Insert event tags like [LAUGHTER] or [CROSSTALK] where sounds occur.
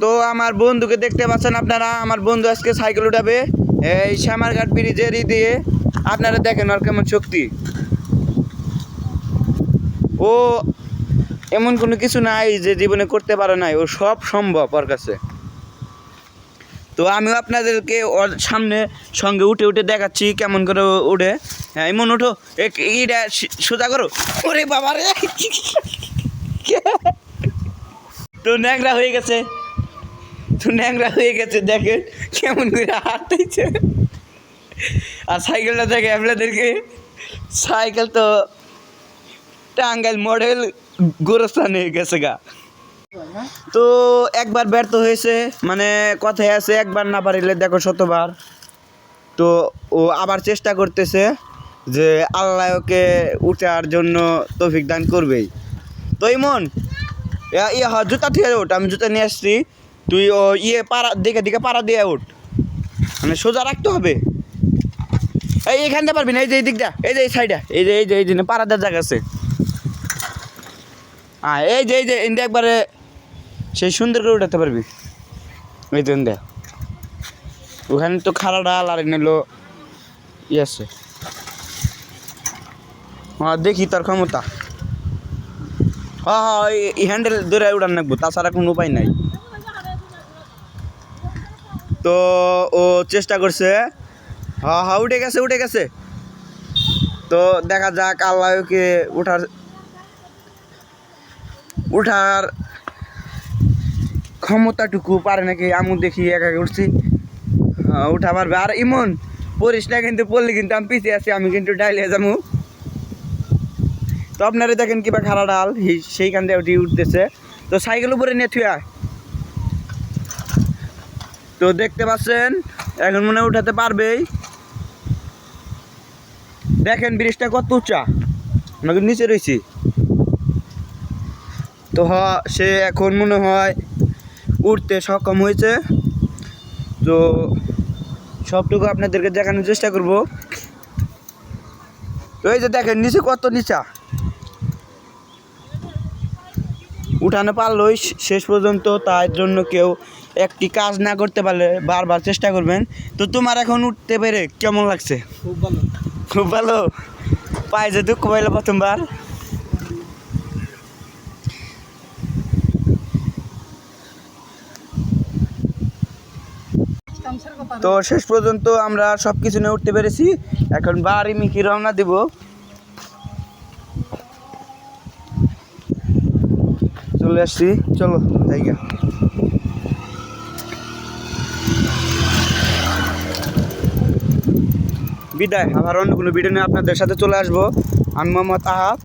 তো আমার বন্ধুকে দেখতে পাচ্ছেন আপনারা, আমার বন্ধু আজকে সাইকেল উঠাবে, এই শ্যামারঘাট ব্রিজের ই দিয়ে। আপনারা দেখেন আর কেমন শক্তি। ও এমন কোনো কিছু নাই যে জীবনে করতে পারে নাই, ও সব সম্ভব ওর কাছে। তো আমিও আপনাদেরকে ওর সামনে সঙ্গে উঠে উঠে দেখাচ্ছি কেমন করে উঠে। হ্যাঁ এমন উঠো সি- সোজা করো। ওরে বাবা রে [LAUGHS] তো ন্যাংরা হয়ে গেছে। তো ন্যাংরা হয়ে গেছে, দেখেন কেমন করে হাঁটতেছে। আর সাইকেলটা দেখে আপনাদেরকে, সাইকেল তো টাঙ্গাইল মডেল গোরস্থান হয়ে গেছে গা। তো একবার ব্যর্থ হয়েছে মানে কথায় আছে, একবার না পারিলে দেখো শতবার। তো ও আবার চেষ্টা করতেছে যে আল্লাহ ওকে উঠার জন্য তৌফিক দান করবেই। তো ইমন, ইয়া- ইয়ে হ জুতা থেকে ওঠ, আমি জুতা নিয়ে আসছি। তুই, ও ইয়ে পাড়া, দিকে দিকে পাড়া দিয়ে ওঠ মানে সোজা রাখতে হবে। এই এখানটা পারবি না, এই যে এই দিকটা, এই যে এই সাইডে এই যে এই যে এই যে, পাড়া দেওয়ার জায়গা আছে। হ্যাঁ এই যে এই যে ইন্ডিয়া একবারে সেই সুন্দর করে উঠাতে পারবি। এই তো ইন্ডিয়া ওখানে তো খাড়া ডাল আর নিলো ইয়ে আছে। হ্যাঁ দেখি তার ক্ষমতা। হ্যাঁ হ্যাঁ এই হ্যান্ডেল ধরে উড়ান রাখব তাছাড়া কোনো উপায় নাই। তো ও চেষ্টা করছে। হ্যাঁ হ্যাঁ উঠে গেছে উঠে গেছে। তো দেখা যাক আল্লাহ ওকে উঠার উঠার ক্ষমতাটুকু পারে নাকি আমু দেখি, একা উঠছি। উঠা পারবে। আর ইমন, পড়িস না কিন্তু, পড়লে কিন্তু আমি পিছিয়ে আছি, আমি কিন্তু ডাইলে যাব। তো আপনারা দেখেন কিবা খারা ডাল সেইখান দিয়ে উঠি উঠতেছে। তো সাইকেল উপরে নিয়ে থুয়া। তো দেখতে পাচ্ছেন, এখন মনে উঠাতে পারবেই। দেখেন ব্রিজটা কত উঁচা। আমরা কিন্তু নিচে রয়েছি। তো হ, সে এখন মনে হয় উঠতে সক্ষম হয়েছে। তো সবটুকু আপনাদেরকে দেখানোর চেষ্টা করব। তো এই যে দেখেন, নিচে কত নিচা। উঠানো পারলোই শেষ পর্যন্ত তার জন্য কেউ একটি কাজ না করতে পারলে বারবার চেষ্টা করবেন। তো তোমার এখন উঠতে পেরে কেমন লাগছে? খুব ভালো। খুব ভালো? পায়ে যে দুঃখ পাইলো প্রথমবার। তো শেষ পর্যন্ত আমরা সব কিছু নিয়ে উঠতে পেরেছি। এখন বাড়ি মিকি রওনা দিব। চলে আসছি। চলো জায়গা বিদায়, আবার অন্য কোনো ভিডিও নিয়ে আপনাদের সাথে চলে আসব। আমি মোহাম্মদ আহাব।